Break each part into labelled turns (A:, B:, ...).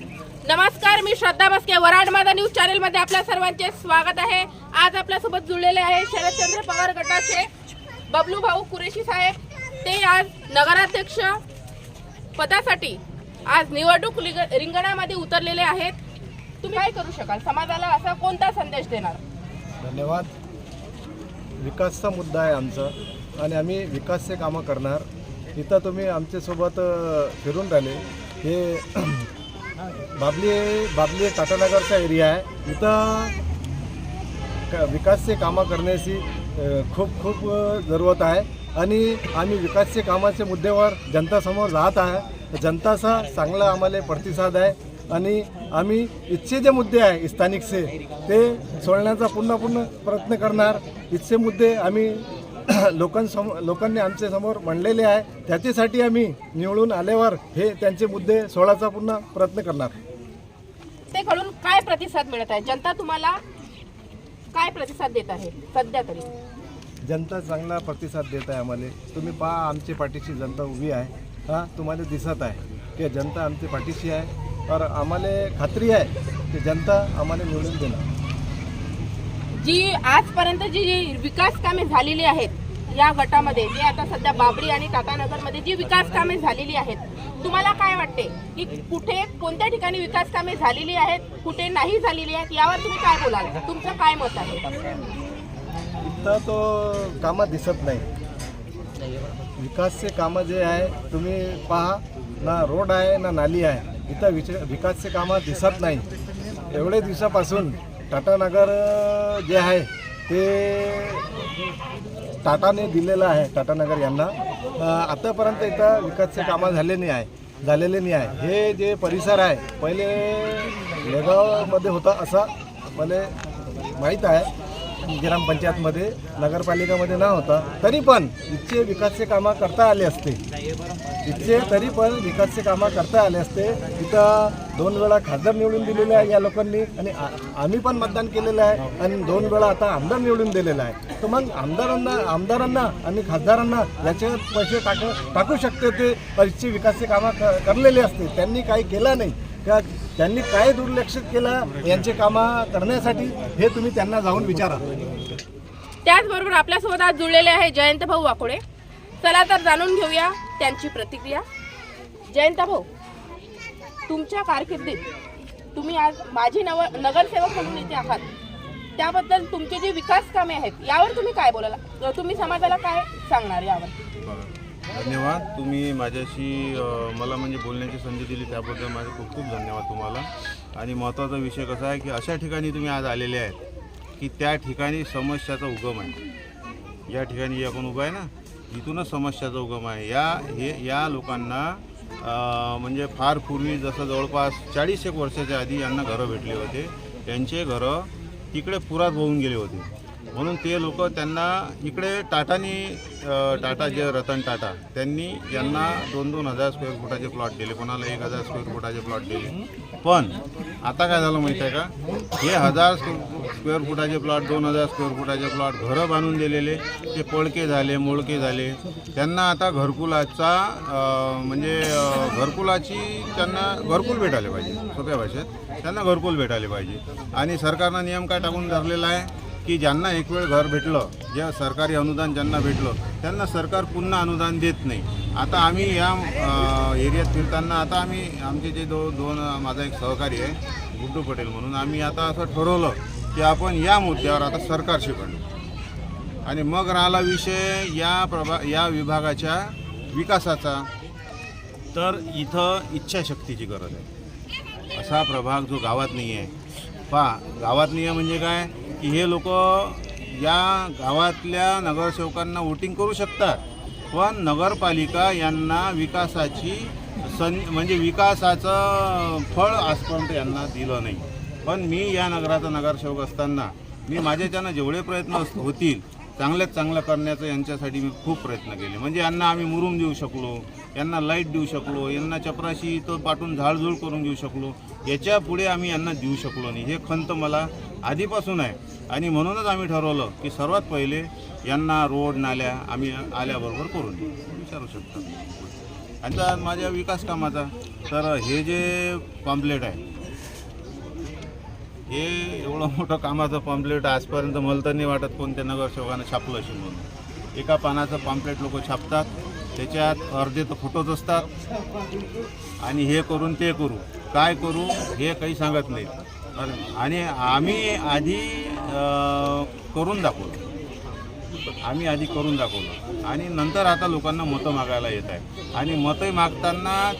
A: नमस्कार मी श्रद्धा बसके वराड माझा न्यूज चॅनलमध्ये आपल्या सर्वांचे स्वागत आहे. आज आपल्यासोबत जुळलेले आहे शरदचंद्र पवार गटाचे बबलू भाऊ कुरेशी साहेब. ते आज नगराध्यक्ष पदासाठी आज निवडणूक रिंग- रिंगणामध्ये उतरलेले आहेत. तुम्ही काय करू शकाल? समाजाला असा कोणता संदेश देणार?
B: धन्यवाद. विकासचा मुद्दा आहे आमचा आणि आम्ही विकासचे कामं करणार. इथं तुम्ही आमच्यासोबत फिरून राहिले. हे बाबली बाबली टाटानगरचा एरिया आहे. इथं विकासचे कामं करण्याची खूप खूप जरूरत आहे. आणि आम्ही विकासचे कामाच्या मुद्द्यावर जनतासमोर राहत आहे. जनताचा चांगला आम्हाला प्रतिसाद आहे. आणि आम्ही इथचे जे मुद्दे आहे स्थानिकचे ते सोडण्याचा पुन्हा पुन्हा प्रयत्न करणार. इथचे मुद्दे आम्ही लोकांसमोर लोकांनी आमच्यासमोर मांडलेले आहे. त्याच्यासाठी आम्ही निवडून आल्यावर हे त्यांचे मुद्दे सोडायचा पुन्हा प्रयत्न करणार.
A: ते कडून काय प्रतिसाद मिळत आहे? जनता तुम्हाला काय प्रतिसाद देत आहे सध्या तरी?
B: जनता चांगला प्रतिसाद देत आहे आम्हाला. तुम्ही पहा आमच्या पाठीशी जनता उभी आहे. हां तुम्हाला दिसत आहे की जनता आमच्या पाठीशी आहे. तर आम्हाला खात्री आहे की जनता आम्हाला निवडून देणार.
A: जी आजपर्यंत जी जी विकास कामे झालेली आहेत या गटामध्ये जे आता सध्या बाबरी आणि टाटानगरमध्ये जी विकास कामे झालेली आहेत तुम्हाला काय वाटते? की कुठे कोणत्या ठिकाणी विकास कामे झालेली आहेत कुठे नाही झालेली आहेत यावर तुम्ही काय बोलाल? तुमचं काय मत आहे?
B: इथं तो कामं दिसत नाही. विकासचे कामं जे आहे तुम्ही पहा ना रोड आहे ना नाली आहे. इथं विच विकासचे कामं दिसत नाही. एवढे दिवसापासून टाटानगर जे आहे ते टाटाने दिलेलं आहे टाटानगर यांना. आतापर्यंत इथं विकासचे कामं झाले नाही आहे झालेले नाही आहे. हे जे परिसर आहे पहिले लेगावमध्ये होता असा मला माहीत आहे. ग्रामपंचायतमध्ये नगरपालिकामध्ये ना होता. तरी पण इथचे विकासचे कामं करता आले असते. इथचे तरी पण विकासचे कामं करता आले असते. इथं दोन वेळा खासदार निवडून दिलेले आहे या लोकांनी आणि आम्ही पण मतदान केलेलं आहे आणि दोन वेळा आता आमदार निवडून दिलेला आहे. तर मग आमदारांना आमदारांना आणि खासदारांना याच्यावर पैसे टाक टाकू शकते ते पैसे विकासचे कामं क- करलेले असते. त्यांनी काही केलं नाही. का त्यांनी काय दुर्लक्षित केलं यांचे कामं करण्यासाठी हे तुम्ही त्यांना जाऊन विचारा.
A: त्याचबरोबर आपल्यासोबत आज जुळलेले आहे जयंत भाऊ वाकोडे. चला तर जाणून घेऊया त्यांची प्रतिक्रिया. जयंत भाऊ तुमच्या कारकिर्दीत तुम्ही आज माझी नव नगरसेवक म्हणून इथे आहात. त्याबद्दल तुमचे जे विकास कामे आहेत यावर तुम्ही काय बोलायला तुम्ही समाजाला काय सांगणार यावर?
C: धन्यवाद. तुम्ही माझ्याशी मला म्हणजे बोलण्याची संधी दिली त्याबद्दल माझे खूप खूप धन्यवाद तुम्हाला. आणि महत्त्वाचा विषय कसा आहे की अशा ठिकाणी तुम्ही आज आलेले आहेत की त्या ठिकाणी समस्याचा उगम आहे. या ठिकाणी जे आपण उभं आहे ना इथूनच समस्याचा उगम आहे. या हे या लोकांना म्हणजे फार पूर्वी जसं जवळपास चाळीस एक वर्षाच्या आधी यांना घरं भेटले होते. त्यांचे घरं तिकडे पुरात होऊन गेले होते. म्हणून ते लोक त्यांना इकडे टाटानी टाटा जे रतन टाटा त्यांनी यांना दोन दोन हजार स्क्वेअर फुटाचे प्लॉट दिले. कोणाला एक हजार स्क्वेअर फुटाचे प्लॉट दिले. पण आता काय झालं माहीत आहे का? हे हजार स्क्वेअर स्क्वेअर फुटाचे प्लॉट दोन हजार स्क्वेअर फुटाचे प्लॉट घरं बांधून दिलेले ते पळके झाले मोळके झाले. त्यांना आता घरकुलाचा म्हणजे घरकुलाची त्यांना घरकुल भेटायला पाहिजे सोप्या भाषेत. त्यांना घरकुल भेटायला पाहिजे. आणि सरकारनं नियम काय टाकून धरलेला आहे की ज्यांना एक वेळ घर भेटलं जे सरकारी अनुदान ज्यांना भेटलं त्यांना सरकार पुन्हा अनुदान देत नाही. आता आम्ही या एरियात फिरताना आता आम्ही आमचे जे दो दोन माझा एक सहकारी आहे गुड्डू पटेल म्हणून आम्ही आता असं ठरवलं की आपण या मुद्द्यावर आता सरकारशी भांडू आणि मग राहिला विषय या प्रभा या विभागाच्या विकासाचा. तर इथं इच्छाशक्तीची गरज आहे. असा प्रभाग जो गावात नाही आहे पहा गावात नाही आहे म्हणजे काय? की हे लोक या गावातल्या नगरसेवकांना वोटिंग करू शकतात. पण नगरपालिका यांना विकासाची सं म्हणजे विकासाचं फळ आजपर्यंत यांना दिलं नाही. पण मी या नगराचा नगरसेवक असताना मी माझ्याच्यानं जेवढे प्रयत्न अस- होतील चांगल्यात चांगलं करण्याचं यांच्यासाठी मी खूप प्रयत्न केले. म्हणजे यांना आम्ही मुरूम देऊ शकलो यांना लाइट देऊ शकलो यांना चपराशी तो पाठवून झाडझूड करून देऊ शकलो. याच्यापुढे आम्ही यांना देऊ शकलो नाही. हे खंत मला आधीपासून आहे. आणि म्हणूनच आम्ही ठरवलं की सर्वात पहिले यांना रोड नाल्या आम्ही आल्याबरोबर करून देऊ. विचारू शकतो आणि माझ्या विकास कामाचा तर हे जे पॉम्पलेट आहे हे एवढं मोठं कामाचं पॉम्प्लेट आजपर्यंत मला तर नाही वाटत कोणत्या नगरसेवकानं छापलं अशी म्हणून. एका पानाचं पॉम्प्लेट लोक छापतात त्याच्यात अर्धे तर फोटोच असतात. आणि हे करून ते करू. काय करू हे काही सांगत नाही. आणि आम्ही आधी करून दाखवलं. आम्ही आधी करून दाखवलं. आणि नंतर आता लोकांना मतं मागायला येत आहे. आणि मतं मागताना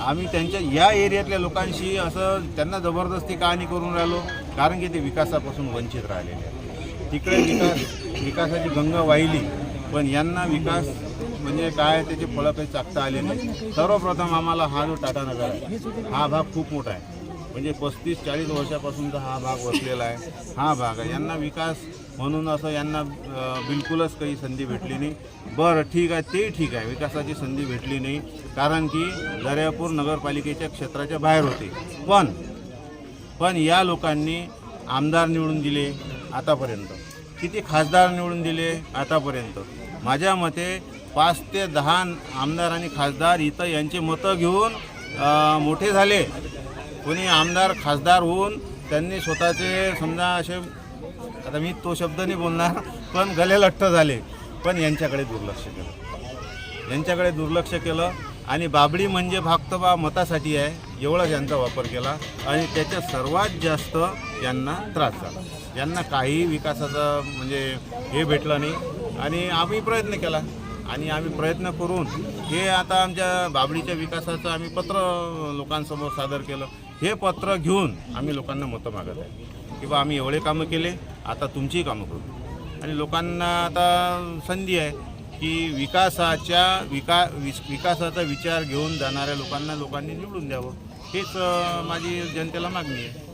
C: आम्ही त्यांच्या या एरियातल्या लोकांशी असं त्यांना जबरदस्ती कहाणी करून राहिलो कारण की ते विकासापासून वंचित राहिलेले आहेत. तिकडे विकास विकासाची गंगा वाहिली पण यांना विकास म्हणजे काय त्याचे फळं काही चाकता आले नाही. सर्वप्रथम आम्हाला हा जो टाटानगर आहे हा भाग खूप मोठा आहे. म्हणजे पस्तीस चाळीस वर्षापासूनचा हा भाग वसलेला आहे. हा भाग आहे. यांना विकास म्हणून असं यांना बिलकुलच काही संधी भेटली नाही. बरं ठीक आहे ते ठीक आहे. विकासाची संधी भेटली नाही. कारण की दर्यापूर नगरपालिकेच्या क्षेत्राच्या बाहेर होते. पण पण या लोकांनी आमदार निवडून दिले आतापर्यंत. किती खासदार निवडून दिले आतापर्यंत. माझ्या मते पाच ते दहा आमदार आणि खासदार इथं यांचे मतं घेऊन मोठे झाले. कोणी आमदार खासदार होऊन त्यांनी स्वतःचे समजा असे आता मी तो शब्द नाही बोलणार पण गले लठ्ठ झाले. पण यांच्याकडे दुर्लक्ष केलं. यांच्याकडे दुर्लक्ष केलं आणि बाबडी म्हणजे फक्त बा मतासाठी आहे एवढाच यांचा वापर केला आणि त्याच्या सर्वात जास्त यांना त्रास झाला. यांना काही विकासाचा म्हणजे हे भेटलं नाही आणि आम्ही प्रयत्न केला. आणि आम्ही प्रयत्न करून हे आता आमच्या बाबडीच्या विकासाचं आम्ही पत्र लोकांसमोर सादर केलं. हे पत्र घेऊन आम्ही लोकांना मतं मागत आहे. की बा आम्ही एवढे कामं केले आता तुमचीही कामं करू. आणि लोकांना आता संधी आहे की विकासाच्या विका विस विकासाचा विचार घेऊन जाणाऱ्या लोकांना लोकांनी निवडून द्यावं. हेच माझी जनतेला मागणी आहे.